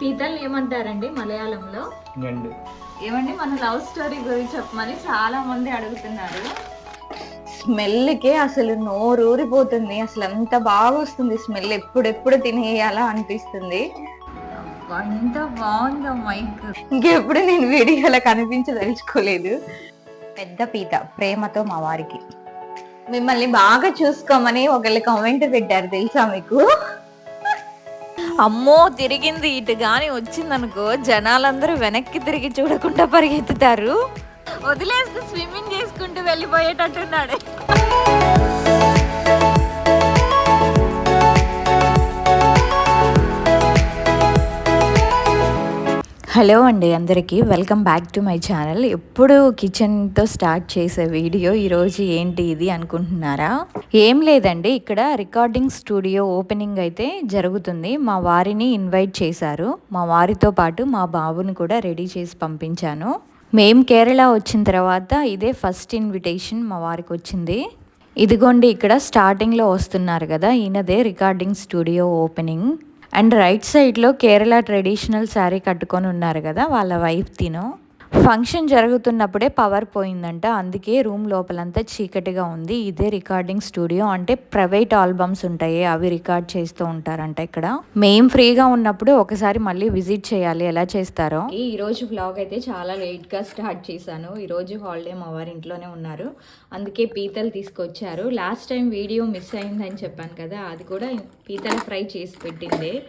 పీతల్ని ఏమంటారండి మలయాళంలో? గండు. ఏమండి మన లవ్ స్టోరీ గురించి చెప్పమని చాలా మంది అడుగుతున్నారు. స్మెల్కే అసలు నోరు ఊరిపోతుంది. అసలు ఎంత బాగా వస్తుంది స్మెల్? ఎప్పుడెప్పుడు తినేయాలా అనిపిస్తుంది? ఎంత బాగుందో మైక్. ఇంకెప్పుడు నేను వీడియోలో కనిపించదలుచుకోలేదు పెద్ద పీత ప్రేమతో మా వారికి. మిమ్మల్ని బాగా చూసుకోమని ఒకళ్ళు కామెంట్ పెట్టారు తెలుసా మీకు? అమ్మో తిరిగింది ఇటు గాని వచ్చిందనుకో జనాలందరూ వెనక్కి తిరిగి చూడకుండా పరిగెత్తుతారు. వదిలేస్తే స్విమ్మింగ్ చేసుకుంటూ వెళ్ళిపోయేటట్టున్నాడు. హలో అండి అందరికీ. Welcome back to my channel. ఎప్పుడు కిచెన్తో స్టార్ట్ చేసే వీడియో ఈరోజు ఏంటి ఇది అనుకుంటున్నారా? ఏం లేదండి. ఇక్కడ రికార్డింగ్ స్టూడియో ఓపెనింగ్ అయితే జరుగుతుంది. మా వారిని ఇన్వైట్ చేశారు. మా వారితో పాటు మా బాబుని కూడా రెడీ చేసి పంపించాను. మేం కేరళ వచ్చిన తర్వాత ఇదే ఫస్ట్ ఇన్విటేషన్ మా వారికి వచ్చింది. ఇదిగోండి ఇక్కడ స్టార్టింగ్లో వస్తున్నారు కదా ఈయనదే recording studio opening. And right సైడ్లో కేరళ ట్రెడిషనల్ శారీ కట్టుకొని ఉన్నారు కదా వాళ్ళ వైఫ్ తినో. ఫంక్షన్ జరుగుతున్నప్పుడే పవర్ పోయిందంట. అందుకే రూమ్ లోపలంతా చీకటిగా ఉంది. ఇదే రికార్డింగ్ స్టూడియో అంటే ప్రైవేట్ ఆల్బమ్స్ ఉంటాయి. అవి రికార్డ్ చేస్తూ ఉంటారంట ఇక్కడ. మేం ఫ్రీగా ఉన్నప్పుడు ఒకసారి మళ్ళీ విజిట్ చేయాలి. ఎలా చేస్తారో. ఈ రోజు బ్లాగ్ అయితే చాలా లేట్గా స్టార్ట్ చేశాను. ఈ రోజు హాలిడే మా వారి ఇంట్లోనే ఉన్నారు. అందుకే పీతలు తీసుకొచ్చారు. లాస్ట్ టైం వీడియో మిస్ అయిందని చెప్పాను కదా. అది కూడా పీతల ఫ్రై చేసి పెట్టింది.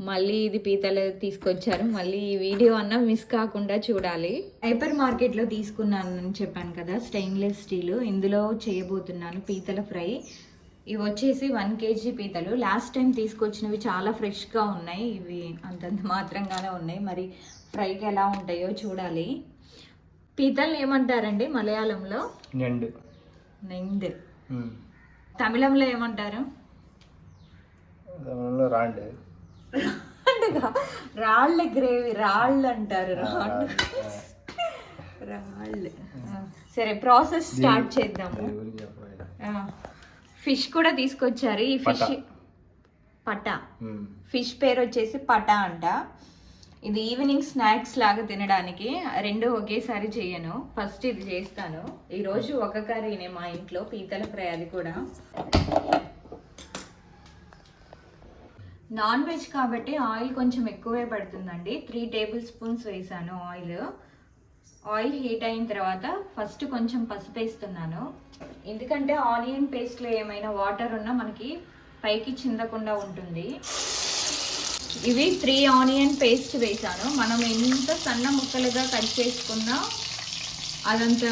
మళ్ళీ ఇది పీతలు తీసుకొచ్చారు. మళ్ళీ ఈ వీడియో అన్న మిస్ కాకుండా చూడాలి. హైపర్ మార్కెట్లో తీసుకున్నాను అని చెప్పాను కదా స్టెయిన్లెస్ స్టీల్ ఇందులో చేయబోతున్నాను పీతల ఫ్రై. ఇవి వచ్చేసి వన్ కేజీ పీతలు. లాస్ట్ టైం తీసుకొచ్చినవి చాలా ఫ్రెష్గా ఉన్నాయి. ఇవి అంతంత మాత్రంగానే ఉన్నాయి. మరి ఫ్రైకి ఎలా ఉంటాయో చూడాలి. పీతలు ఏమంటారండి మలయాళంలో? నెండు. తమిళంలో ఏమంటారు? రాండుగా రాళ్ళ గ్రేవీ రాళ్ళు అంటారు రాళ్ళు. రాళ్ళు. సరే ప్రాసెస్ స్టార్ట్ చేద్దాము. ఫిష్ కూడా తీసుకొచ్చారు. ఈ ఫిష్ పటా. ఫిష్ పేరు వచ్చేసి పటా అంట. ఇది ఈవినింగ్ స్నాక్స్ లాగా తినడానికి. రెండు ఒకేసారి చేయను. ఫస్ట్ ఇది చేస్తాను. ఈరోజు ఒక కర్రీనే మా ఇంట్లో పీతల ఫ్రై అది కూడా. నాన్ వెజ్ కాబట్టి ఆయిల్ కొంచెం ఎక్కువే పడుతుందండి. త్రీ టేబుల్ స్పూన్స్ వేసాను ఆయిల్. ఆయిల్ హీట్ అయిన తర్వాత ఫస్ట్ కొంచెం పసుపు వేస్తున్నాను. ఎందుకంటే ఆనియన్ పేస్ట్లో ఏమైనా వాటర్ ఉన్నా మనకి పైకి చిందకుండా ఉంటుంది. ఇవి త్రీ ఆనియన్ పేస్ట్ వేసాను. మనం ఎంత సన్న ముక్కలుగా కట్ చేసుకున్నా అదంత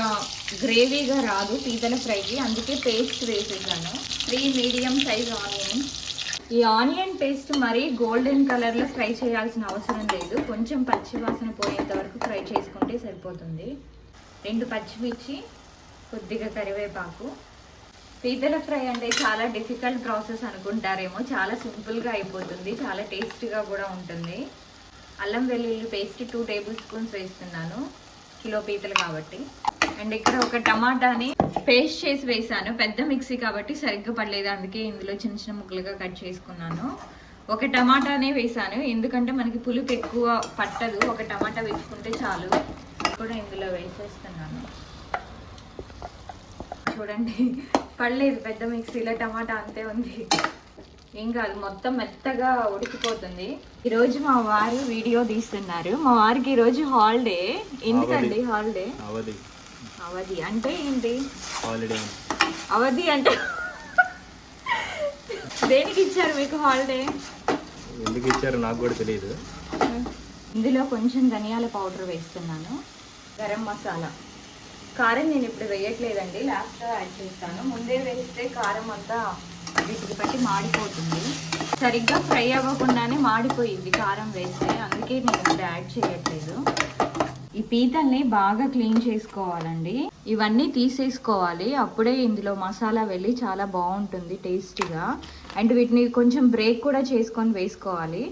గ్రేవీగా రాదు పీతల ఫ్రైకి. అందుకే పేస్ట్ వేసేసాను. Three medium size onions. ఈ ఆనియన్ పేస్ట్ మరీ గోల్డెన్ కలర్లో ఫ్రై చేయాల్సిన అవసరం లేదు. కొంచెం పచ్చి వాసన పోయేంత వరకు ఫ్రై చేసుకుంటే సరిపోతుంది. రెండు పచ్చిమిర్చి కొద్దిగా కరివేపాకు. పీతల ఫ్రై అంటే చాలా డిఫికల్ట్ ప్రాసెస్ అనుకుంటారేమో. చాలా సింపుల్గా అయిపోతుంది. చాలా టేస్టీగా కూడా ఉంటుంది. అల్లం వెల్లుల్లి పేస్ట్ టూ టేబుల్ స్పూన్స్ వేస్తున్నాను. కిలో పీతలు కాబట్టి. అండ్ ఇక్కడ ఒక టమాటాని పేస్ట్ చేసి వేసాను. పెద్ద మిక్సీ కాబట్టి సరిగ్గా పడలేదు. అందుకే ఇందులో చిన్న చిన్న ముక్కలుగా కట్ చేసుకున్నాను. ఒక టమాటానే వేసాను. ఎందుకంటే మనకి పులుపు ఎక్కువ పట్టదు. ఒక టమాటా వేసుకుంటే చాలు. కూడా ఇందులో వేసేస్తున్నాను. చూడండి. పడలేదు. పెద్ద మిక్సీలో టమాటా అంతే ఉంది. ఏం కాదు. మొత్తం మెత్తగా ఉడికిపోతుంది. ఈరోజు మా వారు వీడియో తీస్తున్నారు. మా వారికి ఈరోజు హాలిడే ఎందుకండి హాలిడే అవధి అంటే ఏంటి? హాలిడే అవధి అంటే దేనికి ఇచ్చారు మీకు హాలిడే ఎందుకు ఇచ్చారు నాకు కూడా తెలియదు ఇందులో కొంచెం ధనియాల పౌడర్ వేస్తున్నాను గరం మసాలా. కారం నేను ఇప్పుడు వేయట్లేదండి లాస్ట్లో యాడ్ చేస్తాను. ముందే వేస్తే కారం అంతా వీటికి పట్టి మాడిపోతుంది. సరిగ్గా ఫ్రై అవ్వకుండానే మాడిపోయింది కారం వేస్తే అందుకే నేను ఇప్పుడు యాడ్ చేయట్లేదు. ఈ పీతల్ని బాగా క్లీన్ చేసుకోవాలండి. ఇవన్నీ తీసేసుకోవాలి. అప్పుడే ఇందులో మసాలా వెళ్ళి చాలా బాగుంటుంది టేస్టీగా. అండ్ వీటిని కొంచెం బ్రేక్ కూడా చేసుకొని వేసుకోవాలి.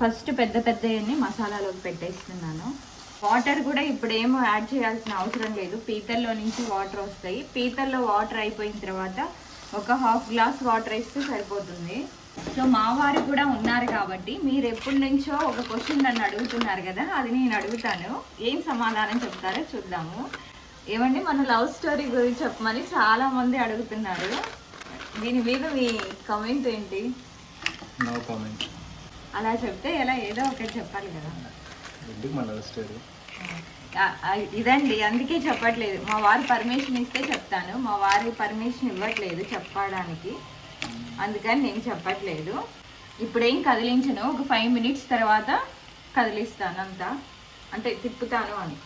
ఫస్ట్ పెద్ద పెద్దవన్నీ మసాలాలోకి పెట్టేస్తున్నాను. వాటర్ కూడా ఇప్పుడు ఏమో యాడ్ చేయాల్సిన అవసరం లేదు. పీతల్లో నుంచి వాటర్ వస్తాయి. పీతల్లో వాటర్ అయిపోయిన తర్వాత ఒక హాఫ్ గ్లాస్ వాటర్ వేస్తే సరిపోతుంది. సో మా వారు కూడా ఉన్నారు కాబట్టి మీరు ఎప్పటి నుంచో ఒక క్వశ్చన్ నన్ను అడుగుతున్నారు కదా అది నేను అడుగుతాను. ఏం సమాధానం చెప్తారో చూద్దాము. ఏమండి మన లవ్ స్టోరీ గురించి చెప్పమని చాలా మంది అడుగుతున్నారు. దీని మీద మీ కమెంట్ ఏంటి? నో కామెంట్ అలా చెప్తే ఎలా? ఏదో ఒకటి చెప్పాలి కదా. ఎందుకు మన లవ్ స్టోరీ ఆ, ఆ, ఇదండి అందుకే చెప్పట్లేదు. మా వారు పర్మిషన్ ఇస్తే చెప్తాను. మా వారు పర్మిషన్ ఇవ్వట్లేదు చెప్పడానికి. అందుకని నేను చెప్పట్లేదు. ఇప్పుడేం కదిలించను. ఒక ఫైవ్ మినిట్స్ తర్వాత కదిలిస్తాను అంతా. అంటే తిప్పుతాను అని.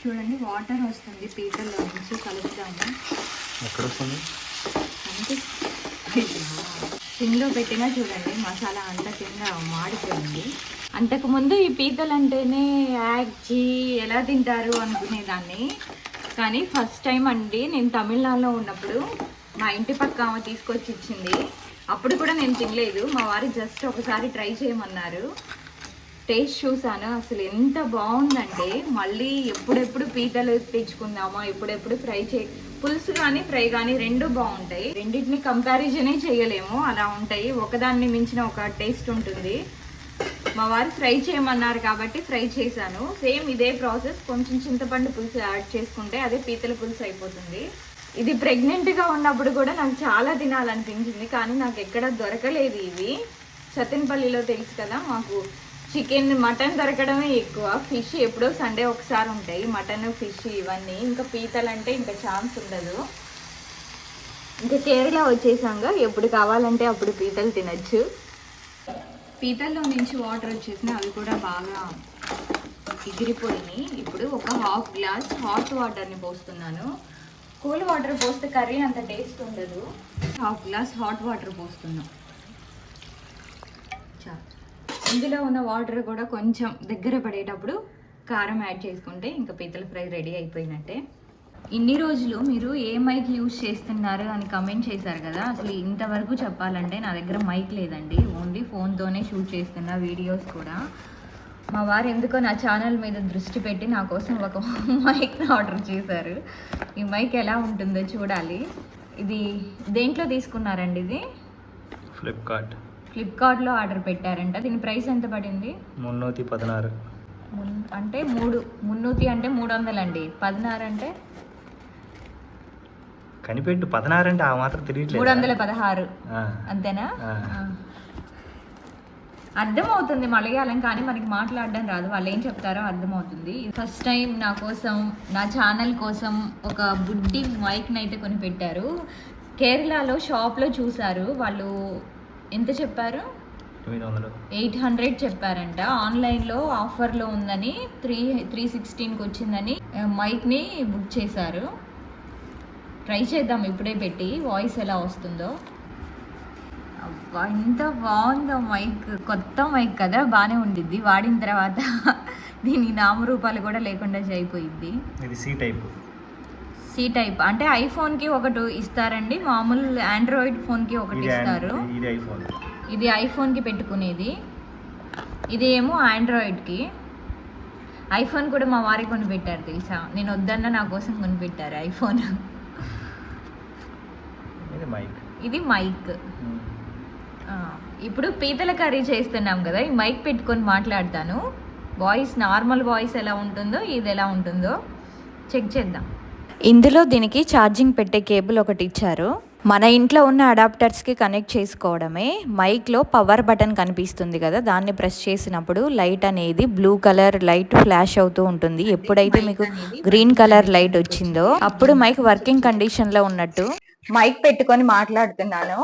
చూడండి వాటర్ వస్తుంది. పీతల్లో నుంచి కలుపుతాము ఎక్కడ వస్తుంది అంటే సింగ్లో పెట్టినా చూడండి మసాలా అంతా కింద మాడిపోయింది. అంతకుముందు ఈ పీతలు అంటేనే యాక్చి ఎలా తింటారు అనుకునేదాన్ని. కానీ ఫస్ట్ టైం అండి. నేను తమిళనాడులో ఉన్నప్పుడు మా ఇంటి పక్క ఆమె తీసుకొచ్చి ఇచ్చింది. అప్పుడు కూడా నేను తినలేదు. మా వారు జస్ట్ ఒకసారి ట్రై చేయమన్నారు. టేస్ట్ చూసాను అసలు ఎంత బాగుందంటే మళ్ళీ ఎప్పుడెప్పుడు పీతలు తెచ్చుకుందామా ఎప్పుడెప్పుడు ఫ్రై చే పులుసు కానీ ఫ్రై కానీ రెండు బాగుంటాయి. రెండింటిని కంపారిజనే చేయలేము. అలా ఉంటాయి. ఒకదాన్ని మించిన ఒక టేస్ట్ ఉంటుంది. మా వారు ఫ్రై చేయమన్నారు కాబట్టి ఫ్రై చేశాను. సేమ్ ఇదే ప్రాసెస్ కొంచెం చింతపండు పులుసు యాడ్ చేసుకుంటే అదే పీతల పులుసు అయిపోతుంది. ఇది ప్రెగ్నెంట్గా ఉన్నప్పుడు కూడా నాకు చాలా తినాలనిపించింది కానీ నాకు ఎక్కడ దొరకలేదు ఇవి. సత్తెనపల్లిలో తెలుసు కదా మాకు చికెన్ మటన్ దొరకడమే ఎక్కువ. ఫిష్ ఎప్పుడో సండే ఒకసారి ఉంటాయి మటన్ ఫిష్ ఇవన్నీ. ఇంకా పీతలు అంటే ఇంకా ఛాన్స్ ఉండదు. ఇంకా కేరళ వచ్చేసాక ఎప్పుడు కావాలంటే అప్పుడు పీతలు తినచ్చు. పీతల్లో నుంచి వాటర్ వచ్చేసినా అవి కూడా బాగా ఎగిరిపోయినాయి. ఇప్పుడు ఒక హాఫ్ గ్లాస్ హాట్ వాటర్ని పోస్తున్నాను. కూల్ వాటర్ పోస్తే కర్రీ అంత టేస్ట్ ఉండదు. హాఫ్ గ్లాస్ హాట్ వాటర్ పోస్తున్నాం. చాలు ఇందులో ఉన్న వాటర్ కూడా కొంచెం దగ్గర పడేటప్పుడు కారం యాడ్ చేసుకుంటే ఇంకా పీతల ఫ్రై రెడీ అయిపోయినట్టే. ఇన్ని రోజులు మీరు ఏ మైక్ యూజ్ చేస్తున్నారు అని కమెంట్ చేశారు కదా అసలు ఇంతవరకు చెప్పాలంటే నా దగ్గర మైక్ లేదండి. ఓన్లీ ఫోన్తోనే షూట్ చేస్తున్న వీడియోస్ కూడా. మా వారు ఎందుకో నా ఛానల్ మీద దృష్టి పెట్టి నా కోసం ఒక మైక్ని ఆర్డర్ చేశారు. ఈ మైక్ ఎలా ఉంటుందో చూడాలి. ఇది దేంట్లో తీసుకున్నారండి ఇది? ఫ్లిప్కార్ట్ ఫ్లిప్కార్ట్లో ఆర్డర్ పెట్టారంట. దీని ప్రైస్ ఎంత పడింది? మున్నూతి పదనారు. అంటే మూడు మున్నూతి అంటే మూడు వందలు అండి పదినారు అంటే? కనిపెట్టు. పదనారు అంటే ఆ మాత్రం తెలియట్లేదు మూడు వందల పదహారు. అంతేనా. అర్థమవుతుంది మలయాళం కానీ మనకి మాట్లాడడం రాదు. వాళ్ళు ఏం చెప్తారో అర్థమవుతుంది. ఫస్ట్ టైం నా కోసం నా ఛానల్ కోసం ఒక బుడ్డి మైక్ని అయితే కొని పెట్టారు. కేరళలో షాప్లో చూసారు వాళ్ళు ఎంత చెప్పారు? ఎయిట్ హండ్రెడ్ చెప్పారంట. ఆన్లైన్లో ఆఫర్లో ఉందని త్రీ త్రీ సిక్స్టీన్కి వచ్చిందని మైక్ని బుక్ చేశారు. ట్రై చేద్దాం ఇప్పుడే పెట్టి వాయిస్ ఎలా వస్తుందో. ఎంత బాగుందో మైక్ కొత్త మైక్ కదా బాగానే ఉండిద్ది. వాడిన తర్వాత దీని నామరూపాలు కూడా లేకుండా అయిపోయింది ఇది సి టైప్ సి టైప్ అంటే ఐఫోన్కి ఒకటి ఇస్తారండి. మామూలు ఆండ్రాయిడ్ ఫోన్కి ఒకటి ఇస్తారు. ఇది ఐఫోన్ ఇది ఐఫోన్కి పెట్టుకునేది. ఇది ఏమో ఆండ్రాయిడ్కి ఐఫోన్ కూడా మా వారికి కొనిపెట్టారు తెలుసా? నేను వద్దన్న నా కోసం కొనిపెట్టారు ఐఫోన్ ఇది మైక్ ఇది మైక్ ఇప్పుడు పీతల కర్రీ చేస్తున్నాం కదా ఈ మైక్ పెట్టుకొని మాట్లాడతాను. వాయిస్ నార్మల్ వాయిస్ ఎలా ఉంటుందో ఇది ఎలా ఉంటుందో చెక్ చేద్దాం. ఇందులో దీనికి ఛార్జింగ్ పెట్టే కేబుల్ ఒకటి ఇచ్చారు. మన ఇంట్లో ఉన్న అడాప్టర్స్కి కనెక్ట్ చేసుకోవడమే. మైక్లో పవర్ బటన్ కనిపిస్తుంది కదా దాన్ని ప్రెస్ చేసినప్పుడు లైట్ అనేది బ్లూ కలర్ లైట్ ఫ్లాష్ అవుతూ ఉంటుంది. ఎప్పుడైతే మీకు గ్రీన్ కలర్ లైట్ వచ్చిందో అప్పుడు మైక్ వర్కింగ్ కండిషన్లో ఉన్నట్టు మైక్ పెట్టుకొని మాట్లాడుతున్నాను.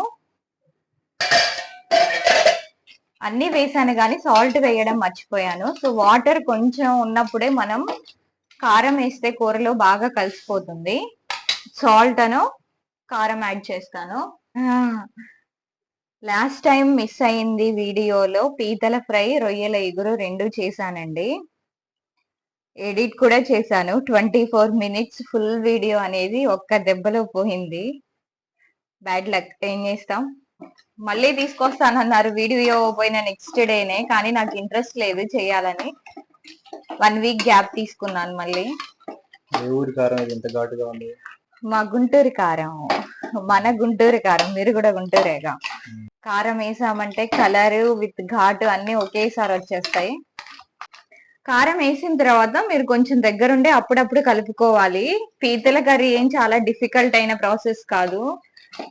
అన్ని వేసాను కానీ సాల్ట్ వేయడం మర్చిపోయాను. సో వాటర్ కొంచెం ఉన్నప్పుడే మనం కారం వేస్తే కూరలో బాగా కలిసిపోతుంది. సాల్ట్ అను కారం యాడ్ చేస్తాను. లాస్ట్ టైం మిస్ అయింది వీడియోలో పీతల ఫ్రై రొయ్యల ఎగురు రెండు చేశానండి. ఎడిట్ కూడా చేశాను. Twenty four minutes full video అనేది ఒక్క దెబ్బలో పోయింది. Bad luck. ఏం చేస్తాం? మళ్ళీ తీసుకొస్తానన్నారు. వీడియో పోయిన నెక్స్ట్ డేనే కానీ నాకు ఇంట్రెస్ట్ లేదు చేయాలని. వన్ వీక్ గ్యాప్ తీసుకున్నాను మళ్ళీ. ఏ ఊరి కారం ఇది? ఎంత ఘాటుగా ఉంది. మా గుంటూరు కారం. మన గుంటూరు కారం. మీరు కూడా గుంటూరేగా. కారం వేసామంటే కలర్ విత్ ఘాటు అన్ని ఒకేసారి వచ్చేస్తాయి. కారం వేసిన తర్వాత మీరు కొంచెం దగ్గరుండి అప్పుడప్పుడు కలుపుకోవాలి. పీతల కర్రీ ఏం చాలా డిఫికల్ట్ అయిన ప్రాసెస్ కాదు.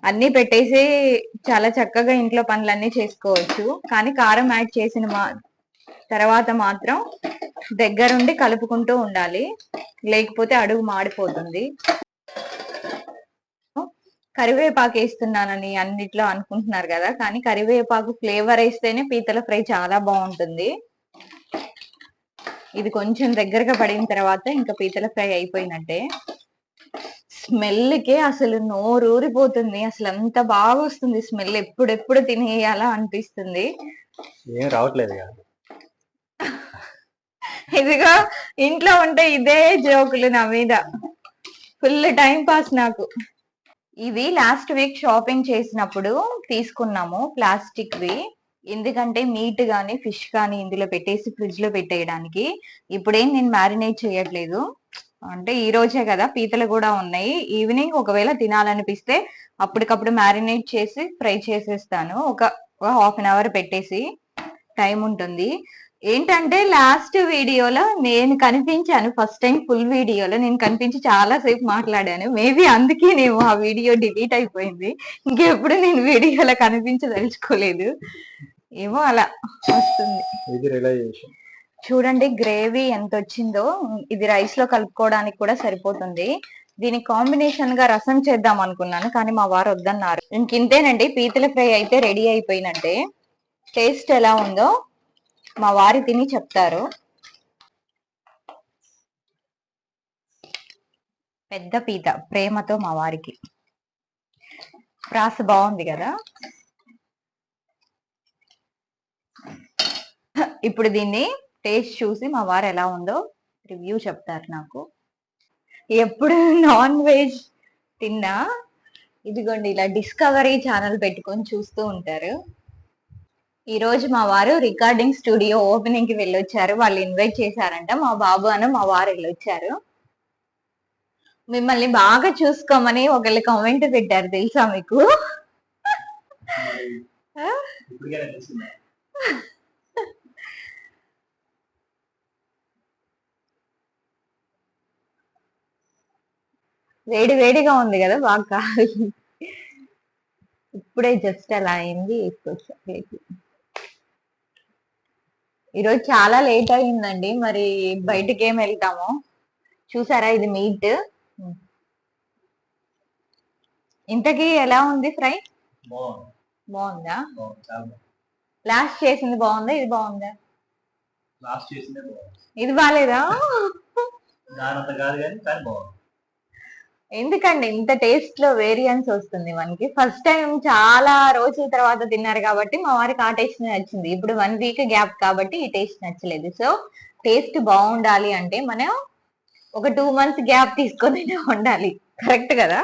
అన్ని పెట్టేసి చాలా చక్కగా ఇంట్లో పనులన్నీ చేసుకోవచ్చు. కానీ కారం యాడ్ చేసిన మా తర్వాత మాత్రం దగ్గరుండి కలుపుకుంటూ ఉండాలి. లేకపోతే అడుగు మాడిపోతుంది. కరివేపాకు వేస్తున్నానని అన్నిట్లో అనుకుంటున్నారు కదా? కానీ కరివేపాకు ఫ్లేవర్ వేస్తేనే పీతల ఫ్రై చాలా బాగుంటుంది. ఇది కొంచెం దగ్గరగా పడిన తర్వాత ఇంకా పీతల ఫ్రై అయిపోయినట్టే. స్మెల్కి అసలు నోరు ఊరిపోతుంది. అసలు అంత బాగా వస్తుంది స్మెల్. ఎప్పుడెప్పుడు తినేయాలా అనిపిస్తుంది. ఏం రావట్లేదు ఇదిగో ఇంట్లో ఉంటే ఇదే జోకులు నా మీద. ఫుల్ టైం పాస్ నాకు. ఇవి లాస్ట్ వీక్ షాపింగ్ చేసినప్పుడు తీసుకున్నాము ప్లాస్టిక్ వి ఎందుకంటే మీట్ గానీ ఫిష్ గానీ ఇందులో పెట్టేసి ఫ్రిడ్జ్లో పెట్టేయడానికి. ఇప్పుడేం నేను మ్యారినేట్ చేయట్లేదు. అంటే ఈ రోజే కదా పీతలు కూడా ఉన్నాయి. ఈవినింగ్ ఒకవేళ తినాలనిపిస్తే అప్పటికప్పుడు మ్యారినేట్ చేసి ఫ్రై చేసేస్తాను. ఒక హాఫ్ అన్ అవర్ పెట్టేసి టైం ఉంటుంది. ఏంటంటే లాస్ట్ వీడియోలో నేను కనిపించాను ఫస్ట్ టైం ఫుల్ వీడియోలో నేను కనిపించి చాలా సేపు మాట్లాడాను. మేబీ అందుకే నేను ఆ వీడియో డిలీట్ అయిపోయింది. ఇంకెప్పుడు నేను వీడియోలో కనిపించదలుచుకోలేదు. ఏమో అలా వస్తుంది. చూడండి గ్రేవీ ఎంత వచ్చిందో ఇది రైస్లో కలుపుకోవడానికి కూడా సరిపోతుంది. దీని కాంబినేషన్గా రసం చేద్దాం అనుకున్నాను కానీ మా వారు వద్దన్నారు. ఇంకింతేనండి పీతల ఫ్రై అయితే రెడీ అయిపోయినట్టే టేస్ట్ ఎలా ఉందో మా వారి తిని చెప్తారు. పెద్ద పీత ప్రేమతో మా వారికి. ప్రాస బాగుంది కదా. ఇప్పుడు దీన్ని టేస్ట్ చూసి మా వారు ఎలా ఉందో రివ్యూ చెప్తారు నాకు. ఎప్పుడు నాన్ వెజ్ తిన్నా ఇదిగోండి ఇలా డిస్కవరీ ఛానల్ పెట్టుకొని చూస్తూ ఉంటారు. ఈరోజు మా వారు రికార్డింగ్ స్టూడియో ఓపెనింగ్కి వెళ్ళొచ్చారు. వాళ్ళు ఇన్వైట్ చేశారంట. మా బాబు అను మా వారు వెళ్ళొచ్చారు. మిమ్మల్ని బాగా చూసుకోమని ఒకళ్ళు కామెంట్ పెట్టారు తెలుసా మీకు? వేడి వేడిగా ఉంది కదా బాగా కావాలి ఇప్పుడే జస్ట్ అలా అయింది తీసుకొచ్చా ప్లేట్ ఈరోజు చాలా లేట్ అయిందండి మరి బయటికి ఏం వెళ్తాము? చూసారా ఇది మీట్? ఇంతకీ ఎలా ఉంది ఫ్రై? బాగుంది. లాస్ట్ చేసింది బాగుందా? ఇది బాగుందా? లాస్ట్ చేసిందే బాగుంది. ఇది బాగాలేదా దానంత కాదు కానీ కానీ బాగుంది. ఎందుకండి? ఇంత టేస్ట్లో వేరియన్స్ వస్తుంది మనకి. ఫస్ట్ టైం చాలా రోజుల తర్వాత తిన్నారు కాబట్టి మా వారికి ఆ టేస్ట్ నచ్చింది. ఇప్పుడు వన్ వీక్ గ్యాప్ కాబట్టి ఈ టేస్ట్ నచ్చలేదు. సో టేస్ట్ బాగుండాలి అంటే మనం ఒక టూ మంత్స్ గ్యాప్ తీసుకొని ఉండాలి. కరెక్ట్ కదా?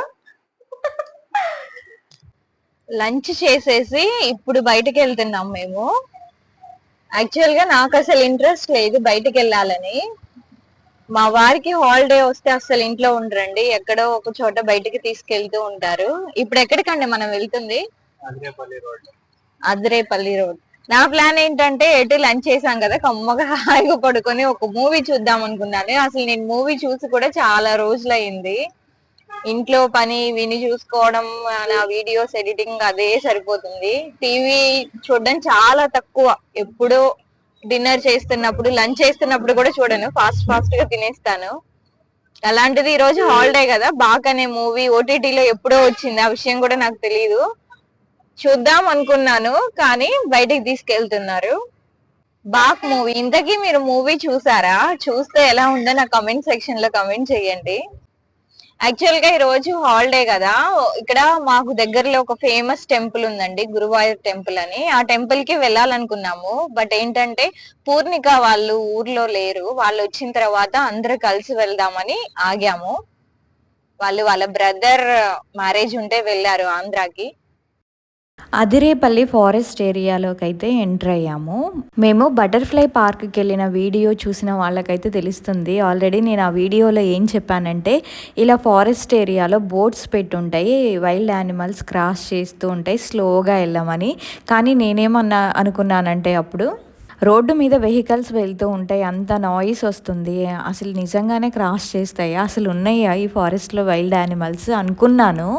లంచ్ చేసేసి ఇప్పుడు బయటకు వెళ్తున్నాం మేము. యాక్చువల్గా నాకు అసలు ఇంట్రెస్ట్ లేదు బయటకు వెళ్ళాలని. మా వారికి హాలిడే వస్తే అసలు ఇంట్లో ఉండరండి. ఎక్కడో ఒక చోట బయటికి తీసుకెళ్తూ ఉంటారు. ఇప్పుడు ఎక్కడికండి మనం వెళ్తుంది? అదిరేపల్లి రోడ్. నా ప్లాన్ ఏంటంటే ఎటు లంచ్ చేసాం కదా కమ్మగా హాయిగా పడుకొని ఒక మూవీ చూద్దాం అనుకున్నాను. అసలు నేను మూవీ చూసి కూడా చాలా రోజులు అయింది ఇంట్లో పని విని చూసుకోవడం నా వీడియోస్ ఎడిటింగ్ అదే సరిపోతుంది. టీవీ చూడడం చాలా తక్కువ. ఎప్పుడో డిన్నర్ చేస్తున్నప్పుడు లంచ్ చేస్తున్నప్పుడు కూడా చూడను. ఫాస్ట్ ఫాస్ట్గా తినేస్తాను. అలాంటిది ఈ రోజు హాలిడే కదా. బాక్ అనే మూవీ ఓటీటీలో ఎప్పుడో వచ్చింది. ఆ విషయం కూడా నాకు తెలియదు చూద్దాం అనుకున్నాను కానీ బయటికి తీసుకెళ్తున్నారు. బాక్ మూవీ. ఇంతకీ మీరు మూవీ చూసారా? చూస్తే ఎలా ఉందో నా కమెంట్ సెక్షన్లో కమెంట్ చేయండి. యాక్చువల్గా ఈ రోజు హాలిడే కదా ఇక్కడ మాకు దగ్గరలో ఒక ఫేమస్ టెంపుల్ ఉందండి గురువాయూర్ టెంపుల్ అని. ఆ టెంపుల్కి వెళ్ళాలనుకున్నాము. బట్ ఏంటంటే పూర్ణిక వాళ్ళు ఊర్లో లేరు. వాళ్ళు వచ్చిన తర్వాత అందరూ కలిసి వెళ్దామని ఆగాము. వాళ్ళు వాళ్ళ బ్రదర్ మ్యారేజ్ ఉంటే వెళ్ళారు ఆంధ్రాకి. అదిరేపల్లి ఫారెస్ట్ ఏరియాలోకి అయితే ఎంటర్ అయ్యాము. మేము బటర్ఫ్లై పార్క్కి వెళ్ళిన వీడియో చూసిన వాళ్ళకైతే తెలుస్తుంది. ఆల్రెడీ నేను ఆ వీడియోలో ఏం చెప్పానంటే ఇలా ఫారెస్ట్ ఏరియాలో బోట్స్ పెట్టుంటాయి వైల్డ్ యానిమల్స్ క్రాస్ చేస్తూ ఉంటాయి స్లోగా వెళ్ళమని. కానీ నేనేమన్నా అనుకున్నానంటే అప్పుడు రోడ్డు మీద వెహికల్స్ వెళ్తూ ఉంటాయి అంత నాయిస్ వస్తుంది. అసలు నిజంగానే క్రాస్ చేస్తాయి? అసలు ఉన్నాయా ఈ ఫారెస్ట్లో వైల్డ్ యానిమల్స్? అనుకున్నాను.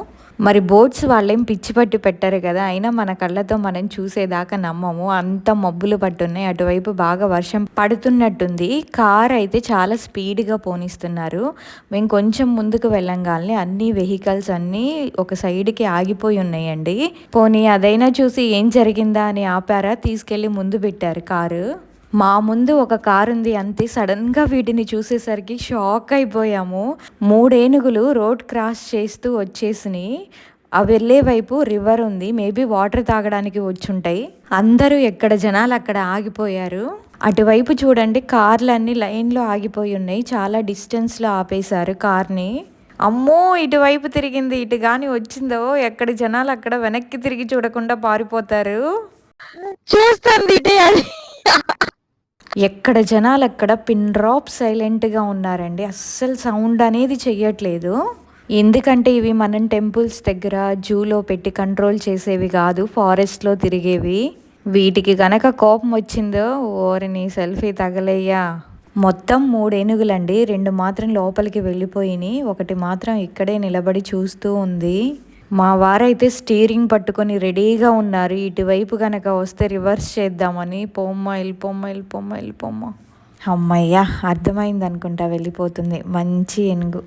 మరి బోట్స్ వాళ్ళేం పిచ్చి పట్టి పెట్టారు కదా. అయినా మన కళ్ళతో మనం చూసేదాకా నమ్మము. అంత మబ్బులు పట్టున్నాయి. అటువైపు బాగా వర్షం పడుతున్నట్టుంది. కార్ అయితే చాలా స్పీడ్గా పోనిస్తున్నారు. మేము కొంచెం ముందుకు వెళ్ళంగానే అన్ని వెహికల్స్ అన్నీ ఒక సైడ్కి ఆగిపోయి ఉన్నాయండి. పోనీ అదైనా చూసి ఏం జరిగిందా అని ఆపారా? తీసుకెళ్ళి ముందు పెట్టారు కారు. మా ముందు ఒక కారు ఉంది అంతే. సడన్గా వీటిని చూసేసరికి షాక్ అయిపోయాము. మూడేనుగులు రోడ్ క్రాస్ చేస్తూ వచ్చేసినాయి. ఆ వెళ్ళే వైపు రివర్ ఉంది. మేబీ వాటర్ తాగడానికి వచ్చుంటాయి. అందరూ ఎక్కడ జనాలు అక్కడ ఆగిపోయారు. అటువైపు చూడండి కార్లు లైన్లో ఆగిపోయి ఉన్నాయి. చాలా డిస్టెన్స్లో ఆపేశారు కార్ని. అమ్మో ఇటువైపు తిరిగింది ఇటు కానీ వచ్చిందో? ఎక్కడ జనాలు అక్కడ వెనక్కి తిరిగి చూడకుండా పారిపోతారు? చూస్తుంది ఇటే అని. ఎక్కడ జనాలు అక్కడ పిన్ డ్రాప్ సైలెంట్గా ఉన్నారండి. అస్సలు సౌండ్ అనేది చెయ్యట్లేదు. ఎందుకంటే ఇవి మనం టెంపుల్స్ దగ్గర జూలో పెట్టి కంట్రోల్ చేసేవి కాదు ఫారెస్ట్లో తిరిగేవి. వీటికి గనక కోపం వచ్చిందో ఓరిని సెల్ఫీ తగలయ్యా. మొత్తం మూడు ఏనుగులండి రెండు మాత్రం లోపలికి వెళ్ళిపోయినాయి. ఒకటి మాత్రం ఇక్కడే నిలబడి చూస్తూ ఉంది. మా వారైతే స్టీరింగ్ పట్టుకొని రెడీగా ఉన్నారు. ఇటువైపు కనుక వస్తే రివర్స్ చేద్దామని. పొమ్మ వెళ్ళిపోమ్మ వెళ్ళిపోమ్మ వెళ్ళిపోమ్మ. అమ్మయ్యా అర్థమైంది అనుకుంటా వెళ్ళిపోతుంది. మంచి ఏనుగు.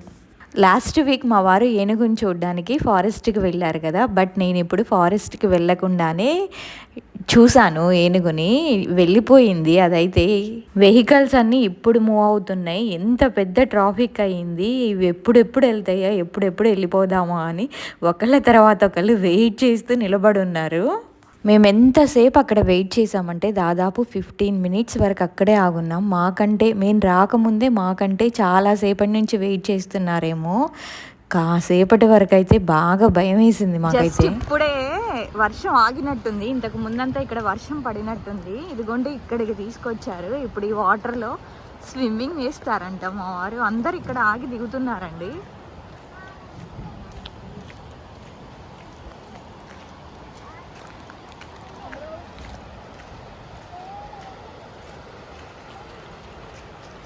లాస్ట్ వీక్ మా వారు ఏనుగుని చూడడానికి ఫారెస్ట్కి వెళ్ళారు కదా. బట్ నేను ఇప్పుడు ఫారెస్ట్కి వెళ్ళకుండానే చూశాను ఏనుగుని వెళ్ళిపోయింది. అదైతే వెహికల్స్ అన్నీ ఇప్పుడు మూవ్ అవుతున్నాయి. ఎంత పెద్ద ట్రాఫిక్ అయ్యింది ఇవి ఎప్పుడెప్పుడు వెళ్తాయా ఎప్పుడెప్పుడు వెళ్ళిపోదామా అని ఒకళ్ళ తర్వాత ఒకళ్ళు వెయిట్ చేస్తూ నిలబడి ఉన్నారు మేము ఎంతసేపు అక్కడ వెయిట్ చేసామంటే దాదాపు ఫిఫ్టీన్ మినిట్స్ వరకు అక్కడే ఆగున్నాం. మాకంటే మేము రాకముందే మాకంటే చాలాసేపటి నుంచి వెయిట్ చేస్తున్నారేమో. కాసేపటి వరకు అయితే బాగా భయం వేసింది మాకైతే ఇప్పుడే వర్షం ఆగినట్టుంది. ఇంతకు ముందంతా ఇక్కడ వర్షం పడినట్టుంది. ఇదిగోండి ఇక్కడికి తీసుకొచ్చారు. ఇప్పుడు ఈ వాటర్లో స్విమ్మింగ్ చేస్తారంట మా వారు. అందరు ఇక్కడ ఆగి దిగుతున్నారండి.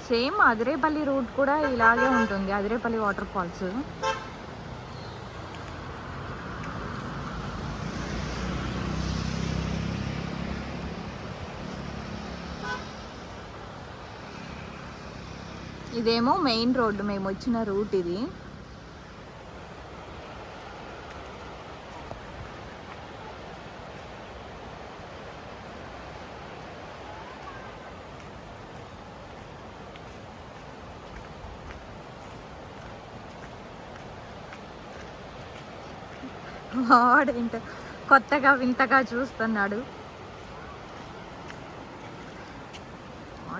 సేమ్ అదిరేపల్లి రూట్ కూడా ఇలాగే ఉంటుంది. Athirappilly water falls. ఇదేమో మెయిన్ రోడ్డు మేము వచ్చిన రూట్ ఇది. వాడేంటో కొత్తగా వింతగా చూస్తున్నాడు.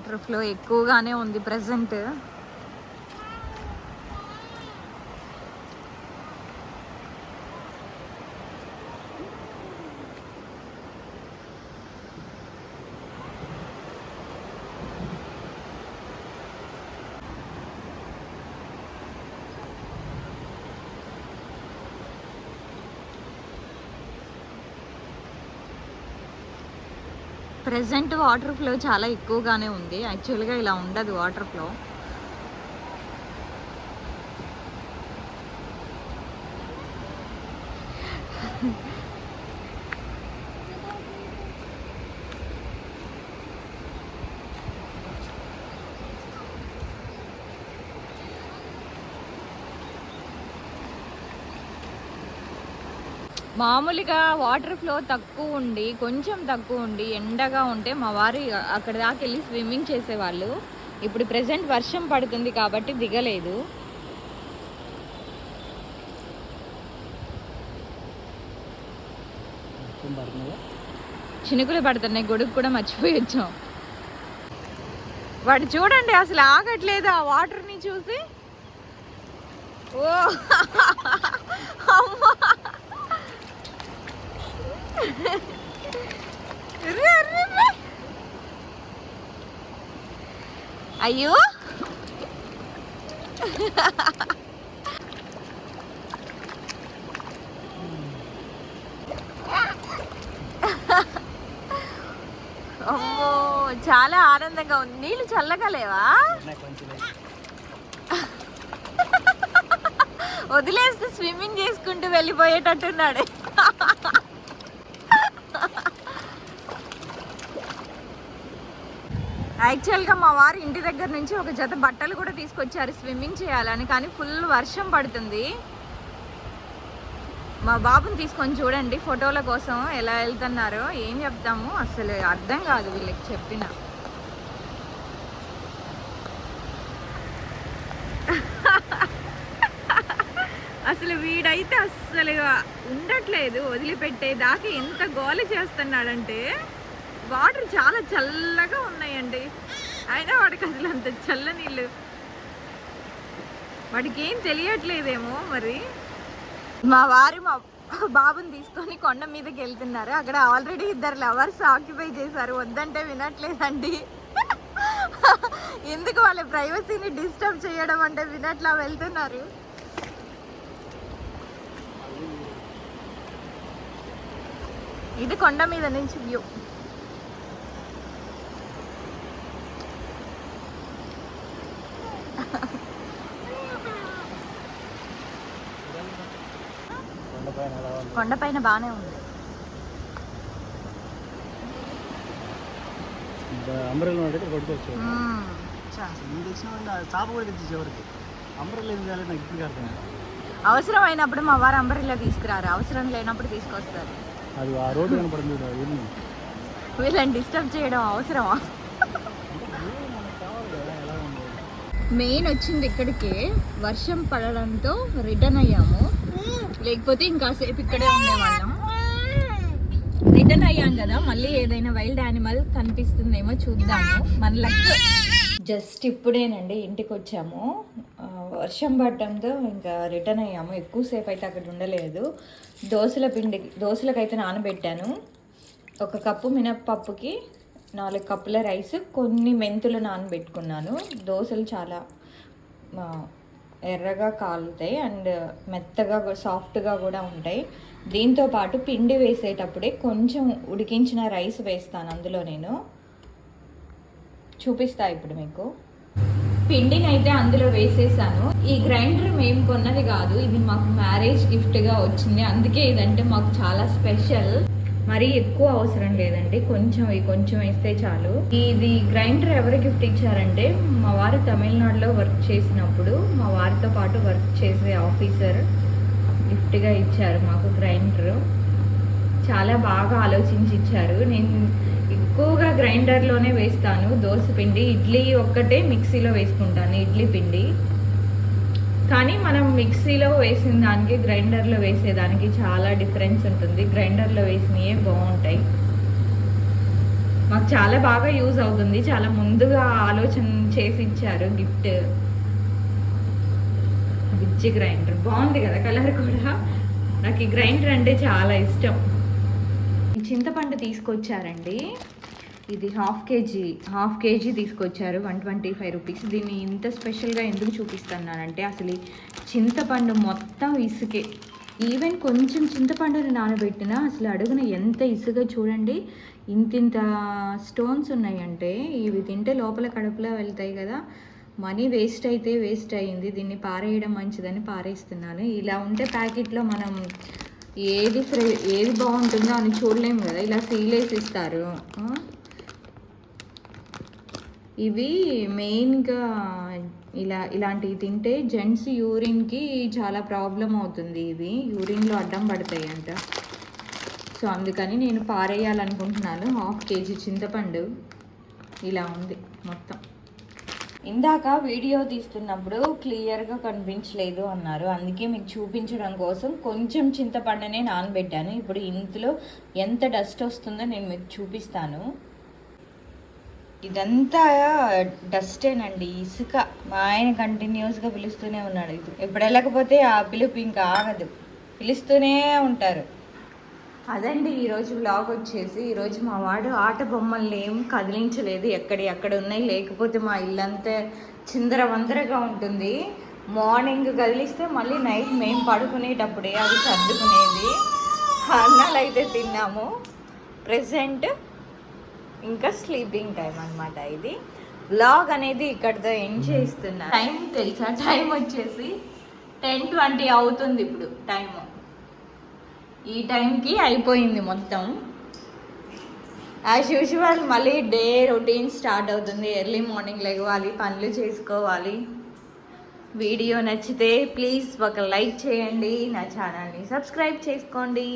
వాటర్ ఫ్లో ఎక్కువగానే ఉంది ప్రజెంట్ ప్రజెంట్ వాటర్ ఫ్లో చాలా ఎక్కువగానే ఉంది. యాక్చువల్గా ఇలా ఉండదు వాటర్ ఫ్లో. మామూలుగా వాటర్ ఫ్లో తక్కువ ఉండి కొంచెం తక్కువ ఉండి ఎండగా ఉంటే మా వారు అక్కడ దాకా వెళ్ళి స్విమ్మింగ్ చేసేవాళ్ళు. ఇప్పుడు ప్రెసెంట్ వర్షం పడుతుంది కాబట్టి దిగలేదు. చినుకులు పడుతున్నాయి గొడుగు కూడా మర్చిపోయి వచ్చాం. వాడు చూడండి అసలు ఆగట్లేదు ఆ వాటర్ని చూసి. ఓ! అమ్మా. అయ్యో. అమ్మో చాలా ఆనందంగా ఉంది. నీళ్ళు చల్లగా లేవా? వదిలేస్తే స్విమ్మింగ్ చేసుకుంటూ వెళ్ళిపోయేటట్టున్నాడు. యాక్చువల్గా మా వారు ఇంటి దగ్గర నుంచి ఒక జత బట్టలు కూడా తీసుకొచ్చారు స్విమ్మింగ్ చేయాలని కానీ ఫుల్ వర్షం పడుతుంది. మా బాబుని తీసుకొని చూడండి ఫోటోల కోసం ఎలా వెళ్తున్నారో ఏం చెప్తాము అసలు అర్థం కాదు వీళ్ళకి చెప్పిన. అసలు వీడైతే అస్సలు ఉండట్లేదు వదిలిపెట్టే దాకా ఎంత గోల చేస్తున్నాడంటే. వాటర్ చాలా చల్లగా ఉన్నాయండి. అయినా వాడికి అసలు అంత చల్ల నీళ్ళు. వాడికి ఏం తెలియట్లేదేమో మరి. మా వారు మా బాబుని తీసుకొని కొండ మీదకి వెళ్తున్నారు. అక్కడ ఆల్రెడీ ఇద్దరు లవర్స్ ఆక్యుపై చేశారు. వద్దంటే వినట్లేదండి. ఎందుకు వాళ్ళ ప్రైవసీని డిస్టర్బ్ చేయడం అంటే వినట్లా వెళ్తున్నారు. ఇది కొండ మీద నుంచి వ్యూ. ఎలా ఉంది. కొండపైన బాగానే ఉంది అంబ్రెల్లా కొట్టుకోవచ్చు చాప కూడా అంబ్రెల్లా ఏం చేయాలి నాకు ఇప్పుడు అర్థం. అవసరం అయినప్పుడు మా వారు అంబరిలా తీసుకురారు. అవసరం లేనప్పుడు తీసుకొస్తారు. అది ఆ రోడ్డు కనపడింది వీళ్ళని డిస్టర్బ్ చేయడం అవసరమా? మెయిన్ వచ్చింది ఇక్కడికే. వర్షం పడడంతో రిటర్న్ అయ్యాము. లేకపోతే ఇంకాసేపు ఇక్కడే ఉండేవాళ్ళం. రిటర్న్ అయ్యాం కదా మళ్ళీ ఏదైనా వైల్డ్ యానిమల్ కనిపిస్తుందేమో చూద్దాము. మన లక్ జస్ట్ ఇప్పుడేనండి ఇంటికి వచ్చాము వర్షం పడడంతో ఇంకా రిటర్న్ అయ్యాము. ఎక్కువసేపు అయితే అక్కడ ఉండలేదు. దోశల పిండి దోశలకైతే నానబెట్టాను. ఒక కప్పు మినప్పప్పుకి నాలుగు కప్పుల రైస్ కొన్ని మెంతులు నానబెట్టుకున్నాను. దోశలు చాలా ఎర్రగా కాలుతాయి అండ్ మెత్తగా సాఫ్ట్గా కూడా ఉంటాయి. దీంతో పాటు పిండి వేసేటప్పుడే కొంచెం ఉడికించిన రైస్ వేస్తాను అందులో నేను. చూపిస్తా ఇప్పుడు మీకు. పిండిని అయితే అందులో వేసేసాను. ఈ గ్రైండర్ మేము కొన్నది కాదు. ఇది మాకు మ్యారేజ్ గిఫ్ట్గా వచ్చింది. అందుకే ఇదంటే మాకు చాలా స్పెషల్. మరీ ఎక్కువ అవసరం లేదండి. కొంచెం కొంచెం వేస్తే చాలు. ఇది గ్రైండర్ ఎవరు గిఫ్ట్ ఇచ్చారంటే మా వారు తమిళనాడులో వర్క్ చేసినప్పుడు మా వారితో పాటు వర్క్ చేసే ఆఫీసర్ గిఫ్ట్గా ఇచ్చారు మాకు గ్రైండర్. చాలా బాగా ఆలోచించి ఇచ్చారు. నేను ఎక్కువగా గ్రైండర్లోనే వేస్తాను. దోశ పిండి ఇడ్లీ ఒక్కటే మిక్సీలో వేసుకుంటాను ఇడ్లీ పిండి. కానీ మనం మిక్సీలో వేసిన దానికి గ్రైండర్లో వేసేదానికి చాలా డిఫరెన్స్ ఉంటుంది. గ్రైండర్లో వేసినవే బాగుంటాయి. మాకు చాలా బాగా యూజ్ అవుతుంది. చాలా ముందుగా ఆలోచన చేసి ఇచ్చారు గిఫ్ట్. బిజ్జి గ్రైండర్. బాగుంది కదా కలర్ కూడా. నాకు ఈ గ్రైండర్ అంటే చాలా ఇష్టం. చింతపండు తీసుకొచ్చారండి. ఇది హాఫ్ కేజీ హాఫ్ కేజీ తీసుకొచ్చారు వన్ ట్వంటీ ఫైవ్ రూపీస్. దీన్ని ఇంత స్పెషల్గా ఎందుకు చూపిస్తున్నానంటే అసలు చింతపండు మొత్తం ఇసుకే. ఈవెన్ కొంచెం చింతపండుని నానబెట్టినా అసలు అడుగున ఎంత ఇసుక చూడండి. ఇంతింత స్టోన్స్ ఉన్నాయంటే ఇవి తింటే లోపల కడుపులో వెళ్తాయి కదా. మనీ వేస్ట్ అయితే వేస్ట్ అయ్యింది. దీన్ని పారేయడం మంచిదని పారేస్తున్నాను. ఇలా ఉంటే ప్యాకెట్లో మనం ఏది ఫ్రె ఏది బాగుంటుందో అని చూడలేము కదా. ఇలా సీలేసి ఇస్తారు ఇవి మెయిన్గా ఇలా ఇలాంటివి తింటే జెంట్స్ యూరిన్కి చాలా ప్రాబ్లం అవుతుంది ఇవి. యూరిన్లో అడ్డం పడతాయి అంట సో అందుకని నేను పారేయాలనుకుంటున్నాను. హాఫ్ కేజీ చింతపండు. ఇలా ఉంది మొత్తం. ఇందాక వీడియో తీస్తున్నప్పుడు క్లియర్గా కనిపించలేదు అన్నారు. అందుకే మీకు చూపించడం కోసం కొంచెం చింతపండునే నానబెట్టాను. ఇప్పుడు ఇంతలో ఎంత డస్ట్ వస్తుందో నేను మీకు చూపిస్తాను. ఇదంతా డస్టేనండి ఇసుక. మా ఆయన కంటిన్యూస్గా పిలుస్తూనే ఉన్నాడు. ఇది ఎప్పుడు వెళ్ళకపోతే ఆ పిలుపు ఇంకా ఆగదు. పిలుస్తూనే ఉంటారు. అదండి ఈరోజు బ్లాగ్ వచ్చేసి ఈరోజు మా వాడు ఆట బొమ్మల్ని ఏం కదిలించలేదు. ఎక్కడి అక్కడ ఉన్నాయి? లేకపోతే మా ఇల్లంతా చిందర వందరగా ఉంటుంది. మార్నింగ్ కదిలిస్తే మళ్ళీ నైట్ మేము పడుకునేటప్పుడే అది సర్దుకునేది. అన్నాలు అయితే తిన్నాము. ప్రెసెంట్ ఇంకా స్లీపింగ్ టైం అన్నమాట ఇది. బ్లాగ్ అనేది ఇక్కడితో ఎండ్ చేస్తున్నా. టైం తెలుసా? టైం వచ్చేసి టెన్ ట్వంటీ అవుతుంది ఇప్పుడు టైము ఈ టైంకి అయిపోయింది మొత్తం. యాజ్ యూజువల్ మళ్ళీ డే రొటీన్ స్టార్ట్ అవుతుంది. ఎర్లీ మార్నింగ్ లేవాలి పనులు చేసుకోవాలి. వీడియో నచ్చితే ప్లీజ్ ఒక లైక్ చేయండి. నా ఛానల్ని సబ్స్క్రైబ్ చేసుకోండి.